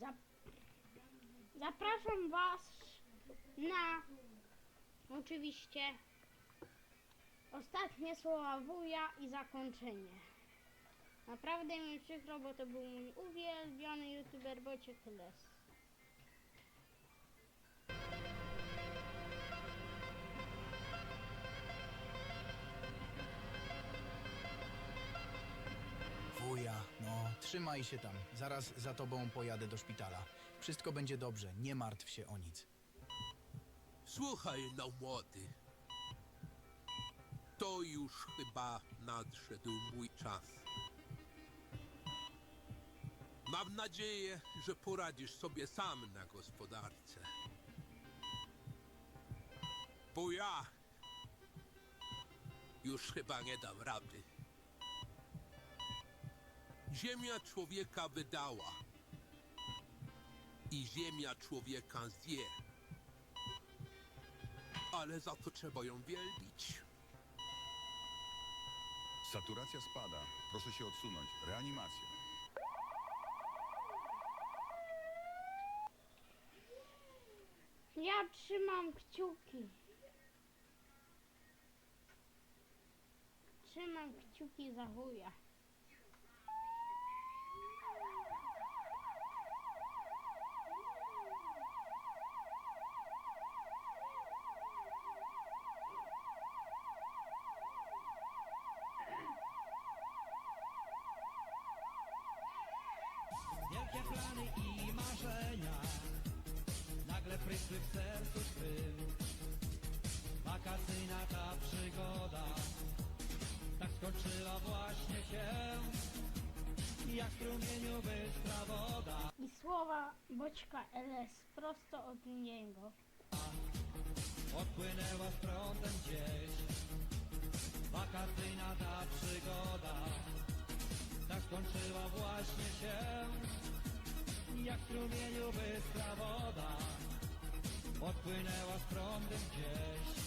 Zap Zapraszam Was na oczywiście ostatnie słowa wuja i zakończenie. Naprawdę mi przykro, bo to był mój uwielbiony youtuber Wojciech Les. Trzymaj się tam. Zaraz za tobą pojadę do szpitala. Wszystko będzie dobrze, nie martw się o nic. Słuchaj, no młody. To już chyba nadszedł mój czas. Mam nadzieję, że poradzisz sobie sam na gospodarce. Bo ja już chyba nie dam rady. Ziemia człowieka wydała i ziemia człowieka zje ale za to trzeba ją wielbić. Saturacja spada. Proszę się odsunąć. Reanimacja. Ja trzymam kciuki. Trzymam kciuki za wuja. Wielkie plany i marzenia nagle prysły w sercu swym. Wakacyjna ta przygoda tak skończyła właśnie się. Jak w strumieniu bystra woda I słowa Boćka LS prosto od niego. odpłynęła z prądem gdzieś. Wakacyjna ta przygoda tak właśnie się. Jak w strumieniu bystra woda odpłynęła z prądem gdzieś.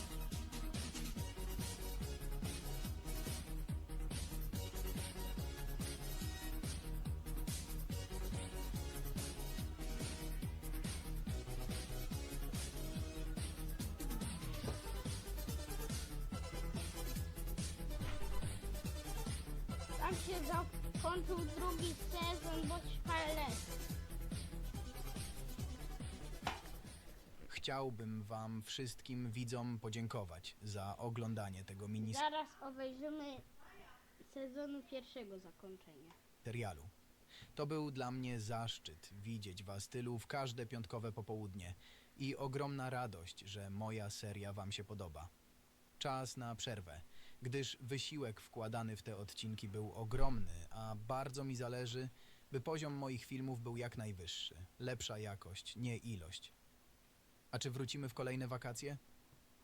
Tam się zakończył drugi sezon Boćka LS. Chciałbym wam wszystkim widzom podziękować za oglądanie tego Zaraz obejrzymy sezonu pierwszego zakończenia. miniserialu. To był dla mnie zaszczyt widzieć was tylu w każde piątkowe popołudnie i ogromna radość, że moja seria wam się podoba. Czas na przerwę, gdyż wysiłek wkładany w te odcinki był ogromny, a bardzo mi zależy, by poziom moich filmów był jak najwyższy. Lepsza jakość, nie ilość. A czy wrócimy w kolejne wakacje?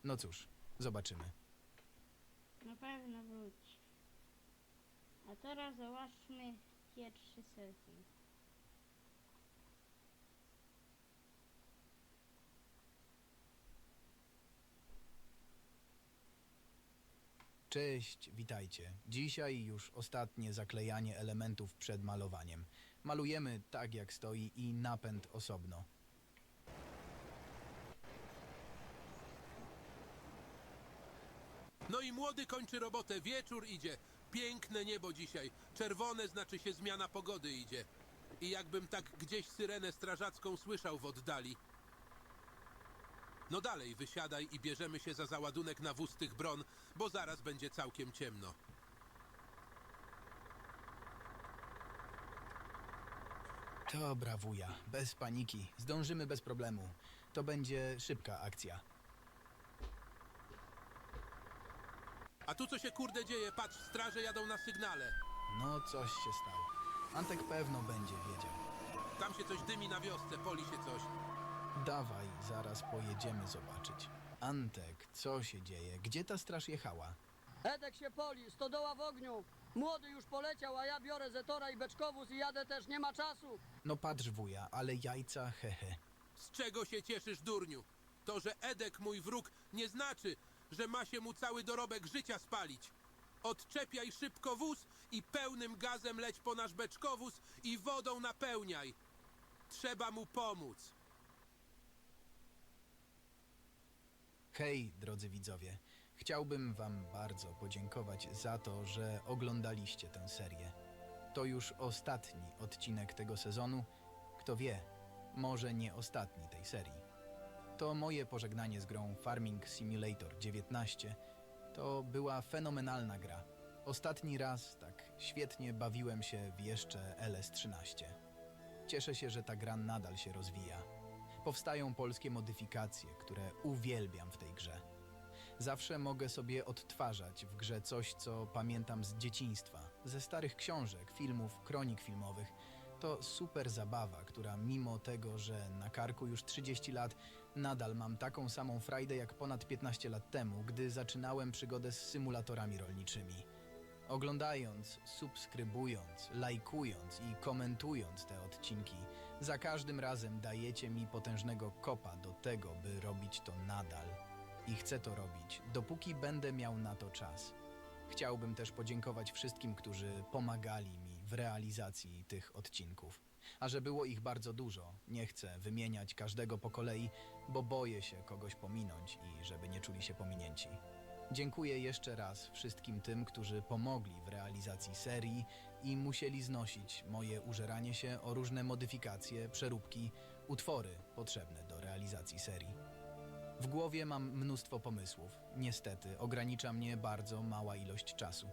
No cóż, zobaczymy. Na pewno wróci. A teraz zobaczmy pierwszy sezon. Cześć, witajcie. Dzisiaj już ostatnie zaklejanie elementów przed malowaniem. Malujemy tak jak stoi i napęd osobno. No i młody kończy robotę, wieczór idzie. Piękne niebo dzisiaj. Czerwone znaczy się zmiana pogody idzie. I jakbym tak gdzieś syrenę strażacką słyszał w oddali. No dalej, wysiadaj i bierzemy się za załadunek na wóz tych bron, bo zaraz będzie całkiem ciemno. Dobra, wuja, bez paniki. Zdążymy bez problemu. To będzie szybka akcja. A tu co się kurde dzieje? Patrz, straże jadą na sygnale. No, coś się stało. Antek pewno będzie wiedział. Tam się coś dymi na wiosce, poli się coś. Dawaj, zaraz pojedziemy zobaczyć. Antek, co się dzieje? Gdzie ta straż jechała? Edek się poli, stodoła w ogniu. Młody już poleciał, a ja biorę Zetora i Beczkowóz i jadę też, nie ma czasu. No patrz, wuja, ale jajca, hehe. Z czego się cieszysz, durniu? To, że Edek, mój wróg, nie znaczy, że ma się mu cały dorobek życia spalić. Odczepiaj szybko wóz i pełnym gazem leć po nasz beczkowóz i wodą napełniaj. Trzeba mu pomóc. Hej, drodzy widzowie. Chciałbym Wam bardzo podziękować za to, że oglądaliście tę serię. To już ostatni odcinek tego sezonu. Kto wie, może nie ostatni tej serii. To moje pożegnanie z grą Farming Simulator 19. To była fenomenalna gra. Ostatni raz tak świetnie bawiłem się w jeszcze LS13. Cieszę się, że ta gra nadal się rozwija. Powstają polskie modyfikacje, które uwielbiam w tej grze. Zawsze mogę sobie odtwarzać w grze coś, co pamiętam z dzieciństwa, ze starych książek, filmów, kronik filmowych. To super zabawa, która mimo tego, że na karku już 30 lat, nadal mam taką samą frajdę jak ponad 15 lat temu, gdy zaczynałem przygodę z symulatorami rolniczymi. Oglądając, subskrybując, lajkując i komentując te odcinki, za każdym razem dajecie mi potężnego kopa do tego, by robić to nadal. I chcę to robić, dopóki będę miał na to czas. Chciałbym też podziękować wszystkim, którzy pomagali mi w realizacji tych odcinków. A że było ich bardzo dużo, nie chcę wymieniać każdego po kolei, bo boję się kogoś pominąć i żeby nie czuli się pominięci. Dziękuję jeszcze raz wszystkim tym, którzy pomogli w realizacji serii i musieli znosić moje użeranie się o różne modyfikacje, przeróbki, utwory potrzebne do realizacji serii. W głowie mam mnóstwo pomysłów. Niestety ogranicza mnie bardzo mała ilość czasu.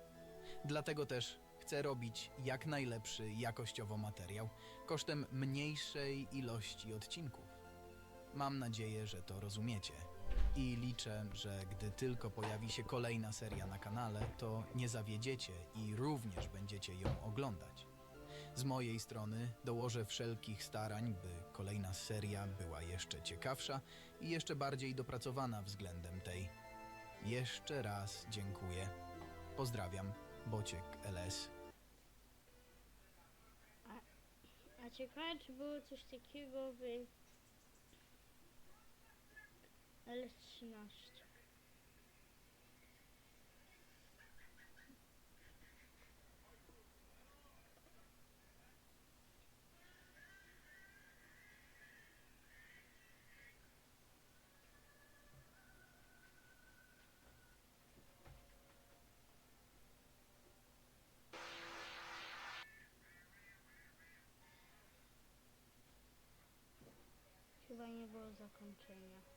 Dlatego też chcę robić jak najlepszy jakościowo materiał kosztem mniejszej ilości odcinków. Mam nadzieję, że to rozumiecie. I liczę, że gdy tylko pojawi się kolejna seria na kanale, to nie zawiedziecie i również będziecie ją oglądać. Z mojej strony dołożę wszelkich starań, by kolejna seria była jeszcze ciekawsza i jeszcze bardziej dopracowana względem tej. Jeszcze raz dziękuję. Pozdrawiam, Bociek LS. A ciekawe, czy było coś takiego w LS13. Chyba nie było zakończenia.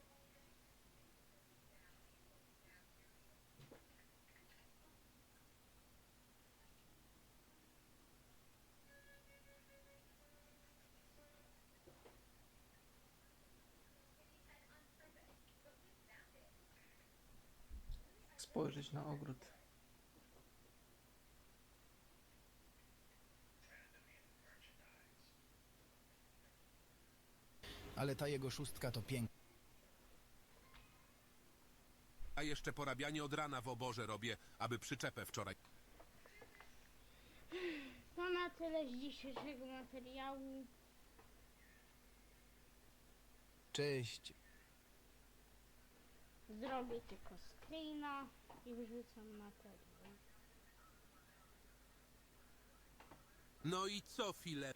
Spojrzeć na ogród. Ale ta jego szóstka to piękna. A jeszcze porabianie od rana w oborze robię, aby przyczepę wczoraj. To na tyle z dzisiejszego materiału. Cześć. Zrobię tylko screena i wrzucam materiał. No i co, file?